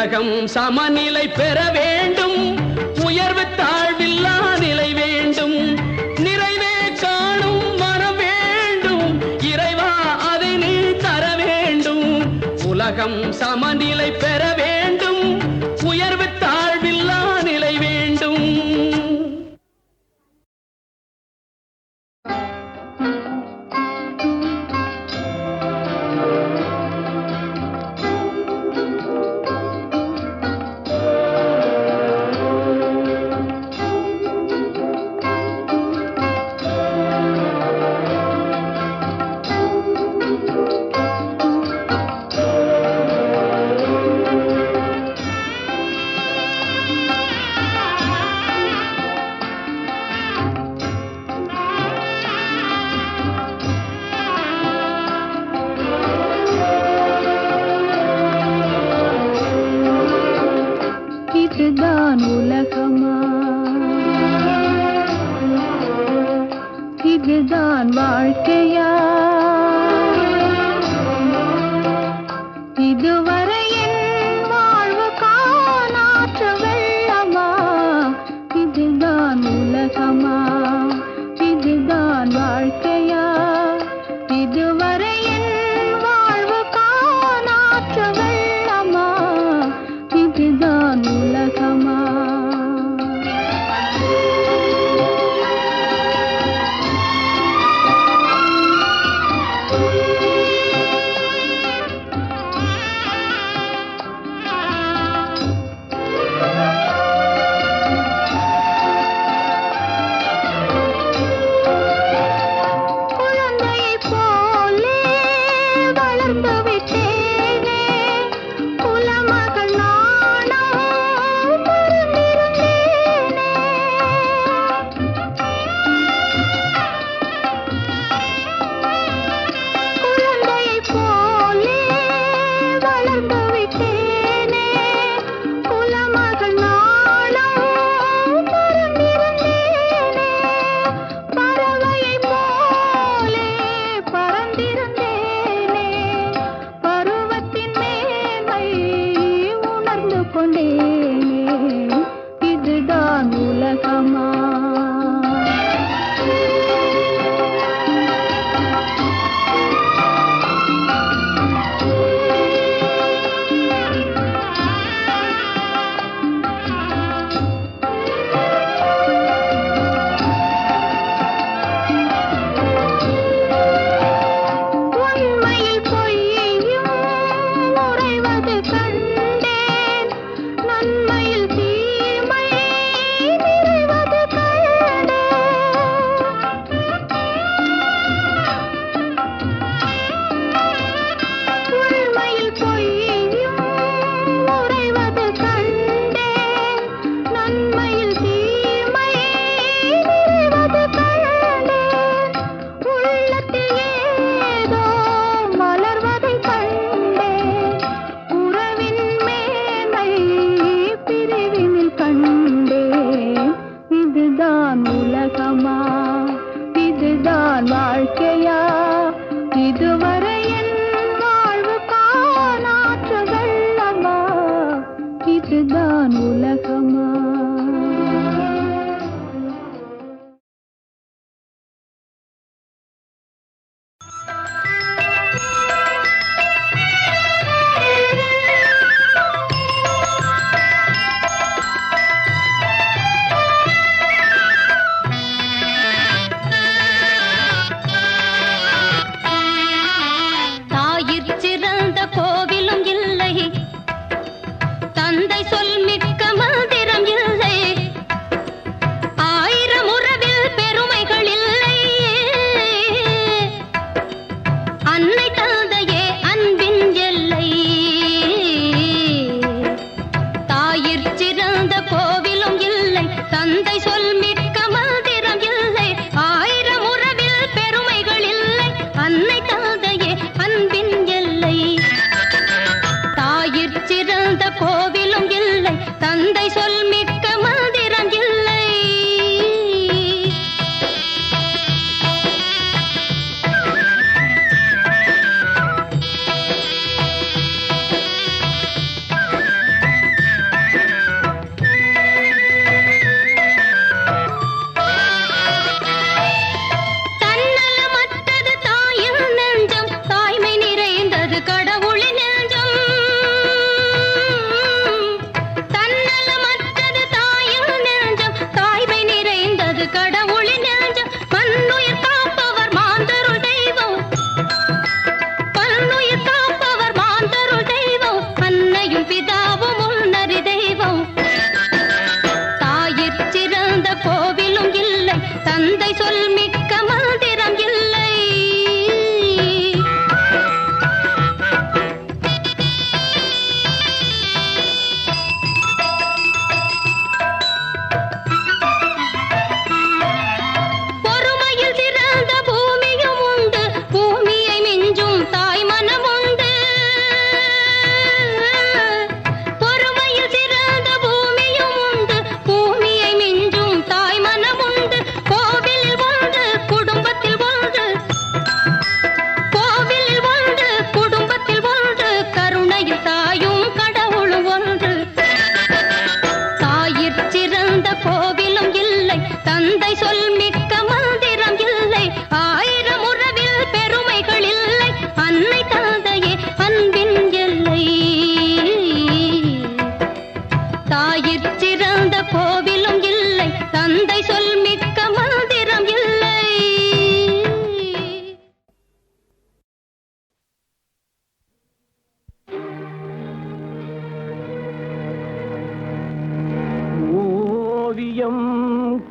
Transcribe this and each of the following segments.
உலகம் சமநிலை பெற வேண்டும்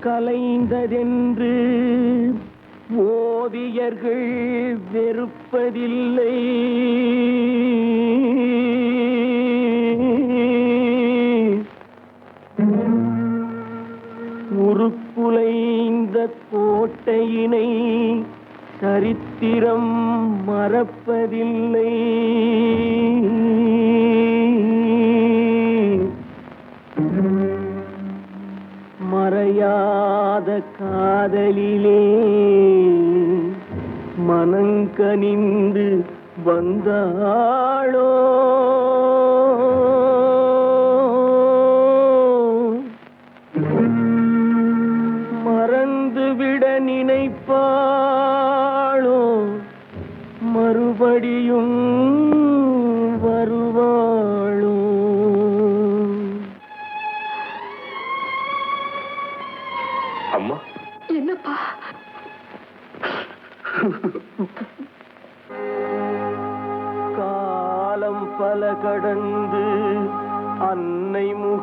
கலைந்ததென்று ஓவியர்கள் வெறுப்பதில்லை. உருக்குலைந்த கோட்டையினை சரித்திரம் மறப்பதில்லை. மாத காதலிலே மனங்கனிந்து வந்தாளோ?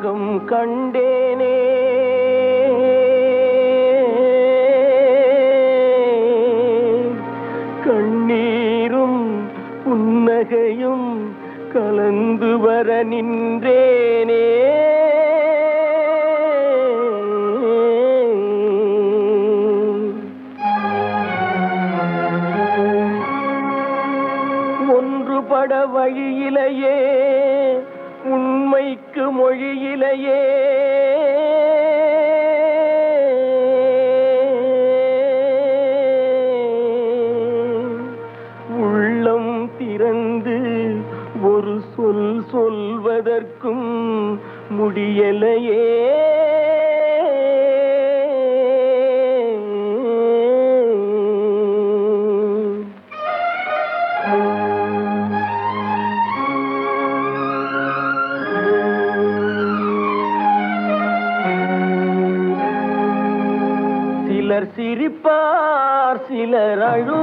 உலகம் கண்டேனே. கண்ணீரும் புன்னகையும் கலந்து வர நின்றே. திறந்து ஒரு சொல் சொல்வதற்கும் முடியலையே. சிலர் சிரிப்பார் சிலர் அழு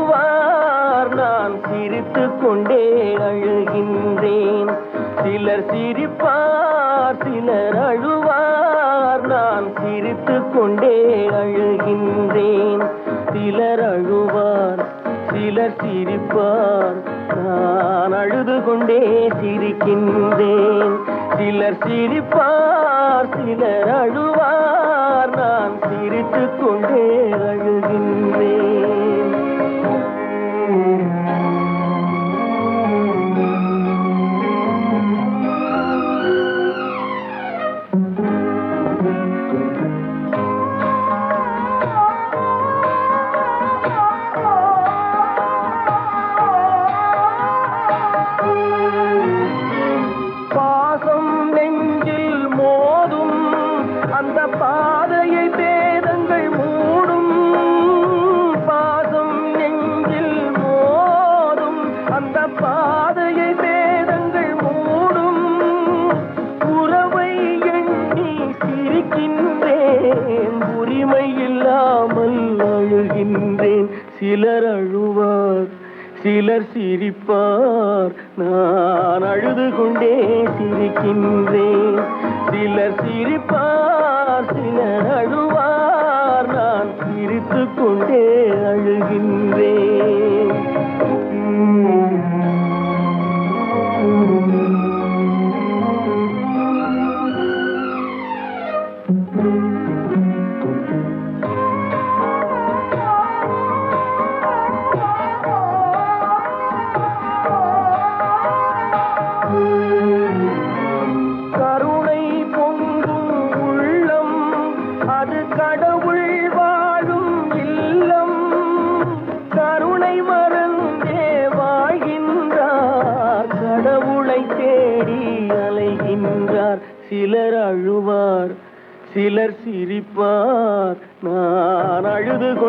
கொண்டே அழுகின்றேன். சிலர் அழுவார் சிலர் சிரிப்பார். நான் அழுது கொண்டே சிரிக்கின்றேன். சிலர் சிரிப்பார் சிலர் அழுவார். நான் சிரித்து கொண்டே அழுகின்றேன். किन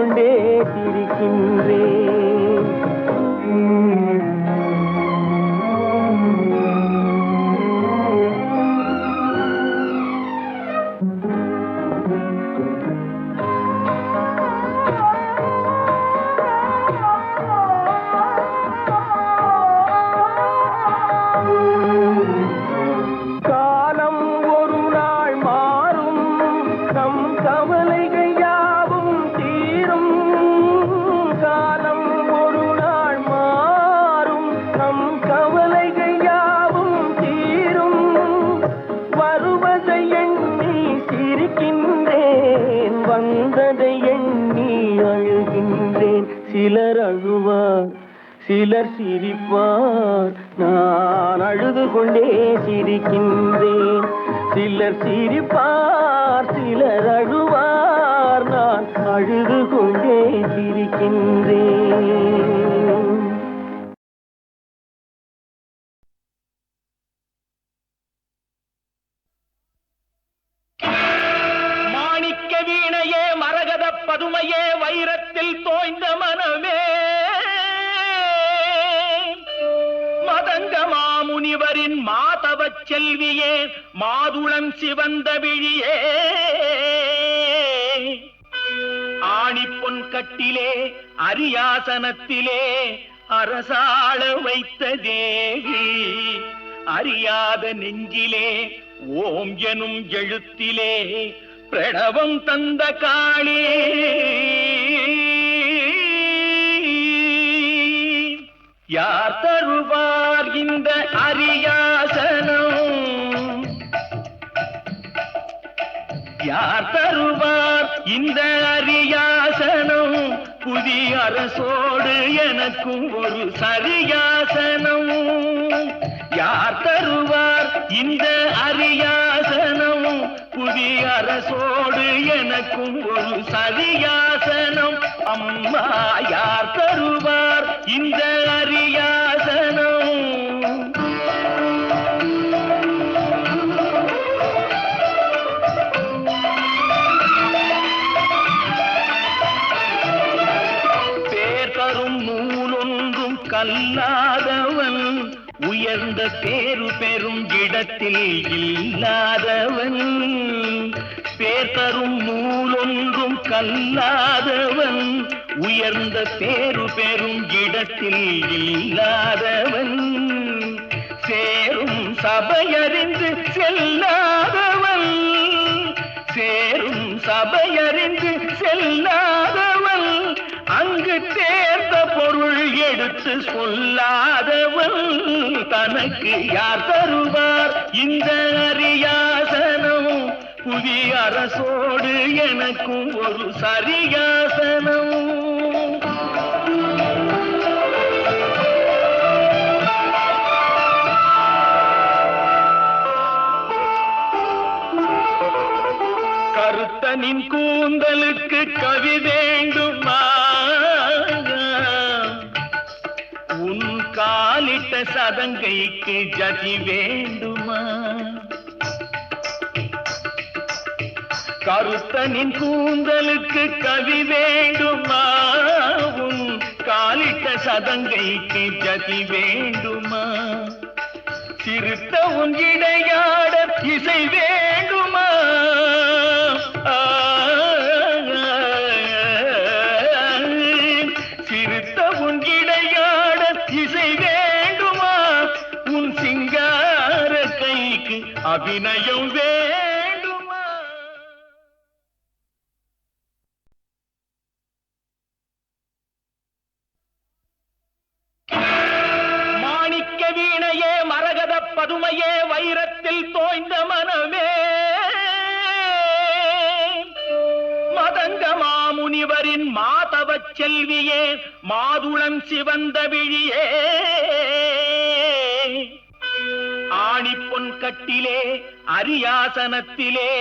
கொண்டே சிரிக்கின்றேன் சிலர் அழுவார் சிலர் சிரிப்பார். நான் அழுது கொண்டே சிரிக்கின்றேன். சிலர் சிரிப்பார் சிலர் அழுவார். நான் அழுது கொண்டே சிரிக்கின்றேன். மாதங்க மாமுனிவரின் மாதவ செல்வியே மாதுளம் சிவந்த விழியே. ஆணி பொன் கட்டிலே அரியாசனத்திலே அரசாள வைத்த தேவி. அறியாத நெஞ்சிலே ஓம் எனும் எழுத்திலே பிரணவம் தந்த காளே. யார் தருவார் இந்த அரியாசனம்? யார் தருவார் இந்த அரியாசனம்? புதிய அரசோடு எனக்கும் ஒரு சரியாசனம். யார் தருவார் இந்த அரியாசனம்? புதிய அரசோடு எனக்கும் ஒரு சதியாசனம். அம்மா யார் தருவார்? இந்த அறியா உயர்ந்த பேரு பெறும் இடத்தில் இல்லாதவன். பேர் தரும் நூலொன்றும் கல்லாதவன். உயர்ந்த பேரு பெறும் இடத்தில் இல்லாதவன். சேரும் சபையறிந்து செல்லாதவன். சேரும் சபையறிந்து செல்லாதவன். அங்கு தேர்ந்த பொருள் எடுத்து சொல்லாதவன் தனக்கு யார் தருவார்? இந்த அரியாசனம் புதிய அரசோடு எனக்கும் ஒரு சரியாசனம். கருத்தனின் கூந்தலுக்கு கவி வேண்டும். தங்கைக்கு ஜதி வேண்டுமா? கருத்தனின் கூந்தலுக்கு கவி வேண்டுமா? காலிட்ட சதங்கைக்கு ஜதி வேண்டுமா? சிறுத்த உன் இடையாட இசை வேண்டுமா அபிநயம் வேண்டுமா? மாணிக்க வீணையே மரகத பதுமையே வைரத்தில் தோய்ந்த மனமே. மதங்க மாமுனிவரின் மாதவ செல்வியே மாதுளம் சிவந்த விழியே. ஆணிப்பொன் கட்டிலே அரியாசனத்திலே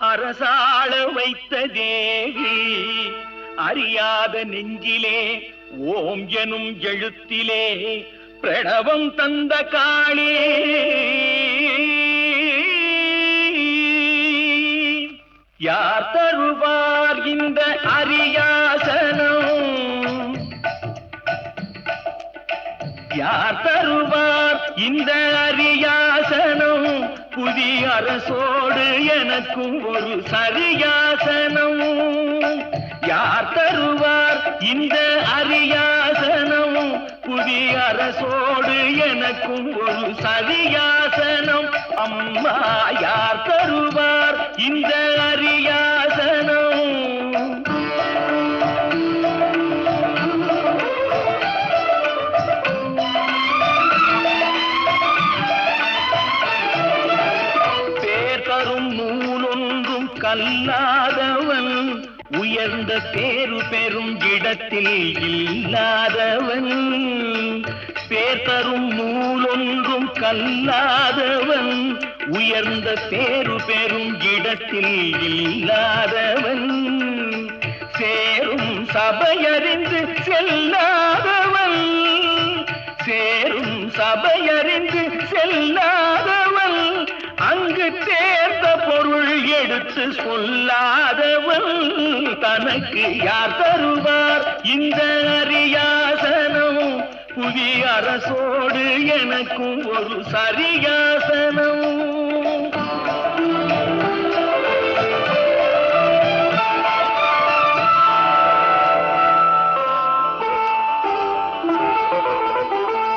அரசாள வைத்த தேவி அறியாத நெஞ்சிலே ஓம் எனும் எழுத்திலே பிரணவம் தந்த காளி. யார் தருவார் இந்த அரியாசனம்? யார் தருவார் இந்த அரியாசனம்? புதிய அரசோடு எனக்கும் ஒரு சரியாசனம். யார் தருவார் இந்த அரியாசனம்? புதிய அரசோடு எனக்கும் ஒரு சரியாசனம். அம்மா யார் தருவார் இந்த உயர்ந்த பேரு பெறும் இடத்தில் இல்லாதவன். பேர் தரும் நூலொன்றும் கல்லாதவன். உயர்ந்த பேரு பெறும் இடத்தில் இல்லாதவன். சேரும் சபையறிந்து செல்லாதவன். சேரும் சபையறிந்து செல்ல சொல்லாதவன் தனக்கு யார் தருவார்? இந்த அரியாசனம் புதிய அரசோடு எனக்கும் ஒரு சரியாசனம்.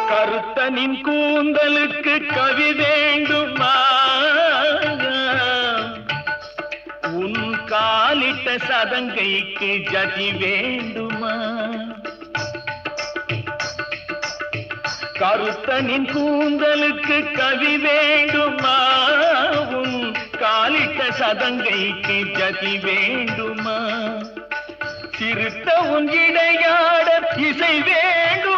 கருத்தனின் கூந்தலுக்கு கவிதை காலிட்ட சதங்கைக்கு ஜதி வேண்டுமா? கருத்தனின் கூந்தலுக்கு கவி வேண்டுமா? உன் காலிட்ட சதங்கைக்கு ஜதி வேண்டுமா? சிறுத்த உன் இடையாட இசை வேண்டும்?